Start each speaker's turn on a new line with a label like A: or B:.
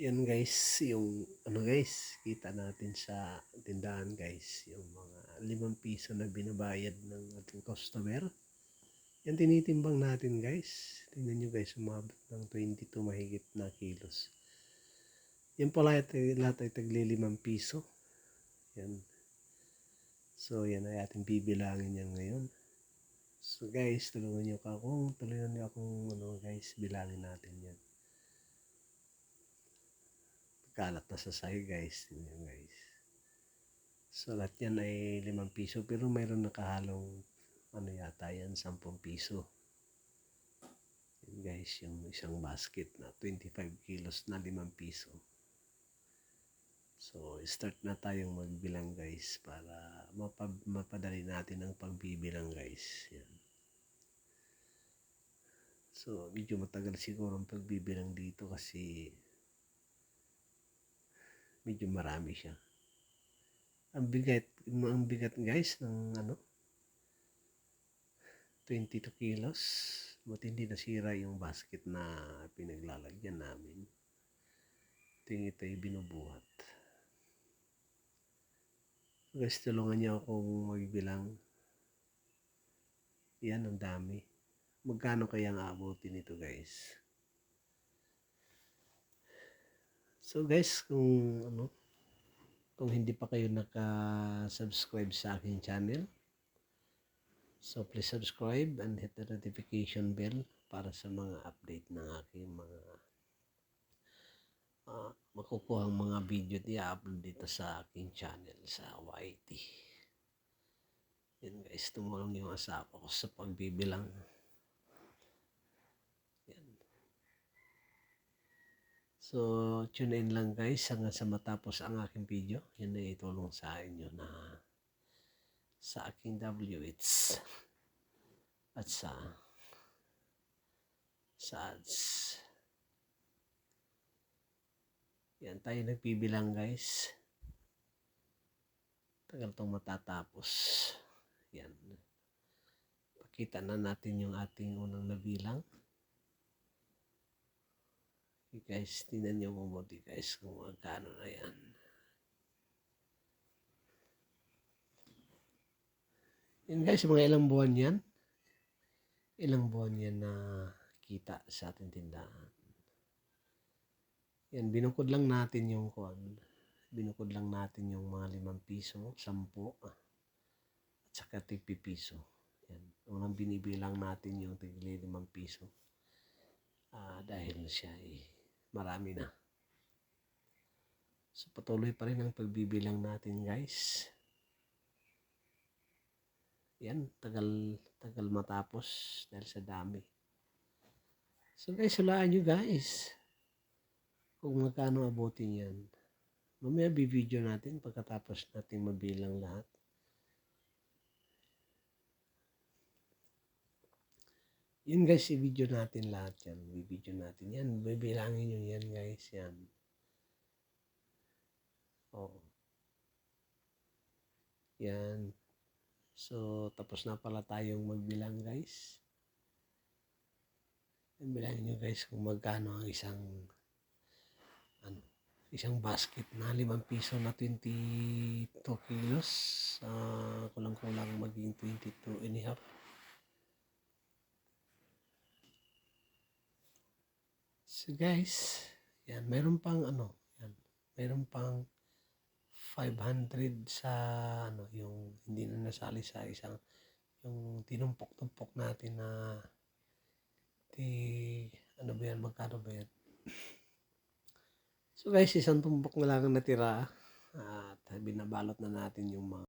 A: Yan guys, yung ano guys, kita natin sa tindahan guys, yung mga limang piso na binabayad ng ating customer. Yan tinitimbang natin guys. Tingnan nyo guys, umabot ng 22 mahigit na kilos. Yan pala lahat ay tagli limang piso. Yan. So yan ay ating bibilangin yan ngayon. So guys, tulungan nyo ka kung tulungan nyo akong ano guys, bilangin natin yan kalat na sa sayo guys. Tingnan guys. So lahat yan ay 5 piso pero mayroon nakahalong ano yata yan 10 piso. Yan guys yung isang basket na 25 kilos na 5 piso. So start na tayong magbilang guys para mapab- mapadali natin ang pagbibilang guys. Yan. So medyo matagal siguro ang pagbibilang dito kasi medyo marami siya. Ang bigat, ang bigat guys ng ano 22 kilos. Buti hindi nasira yung basket na pinaglalagyan namin. Ito ito yung binubuhat. Guys, tulungan niyo akong magbilang. Yan, ang dami. Magkano kaya ang abutin nito guys? So guys, kung ano, kung hindi pa kayo naka-subscribe sa aking channel, so please subscribe and hit the notification bell para sa mga update ng aking mga uh, makukuha ang mga video di upload dito sa aking channel sa YT. Yan guys, tumulong yung asawa ko sa pagbibilang. So, tune in lang guys hanggang sa matapos ang aking video. Yan ay itulong sa inyo na sa aking WH at sa sa ads. Yan tayo nagbibilang guys. Tagal tong matatapos. Yan. Pakita na natin yung ating unang nabilang. Okay guys, tingnan nyo mabuti guys kung magkano na yan. Yan guys, mga ilang buwan yan. Ilang buwan yan na kita sa ating tindahan. Yan, binukod lang natin yung kuan. Binukod lang natin yung mga limang piso, sampo, at saka tigpi piso. Yan. Unang binibilang natin yung tigli limang piso. Uh, dahil siya eh, marami na. So patuloy pa rin ang pagbibilang natin guys. Yan, tagal tagal matapos dahil sa dami. So guys, hulaan nyo guys. Kung magkano abutin yan. Mamaya bibideo natin pagkatapos natin mabilang lahat. Yun guys, i-video natin lahat yan. I-video natin yan. Bibilangin nyo yan guys. Yan. Oo. Yan. So, tapos na pala tayong magbilang guys. Bilangin nyo guys kung magkano ang isang ano, isang basket na 5 piso na 22 kilos. Uh, kulang-kulang maging 22 and a half. So guys, yan, meron pang ano, yan, meron pang 500 sa ano, yung hindi na nasali sa isang yung tinumpok-tumpok natin na ti ano ba yan, magkano ba yan? So guys, isang tumpok na lang ang natira at binabalot na natin yung mga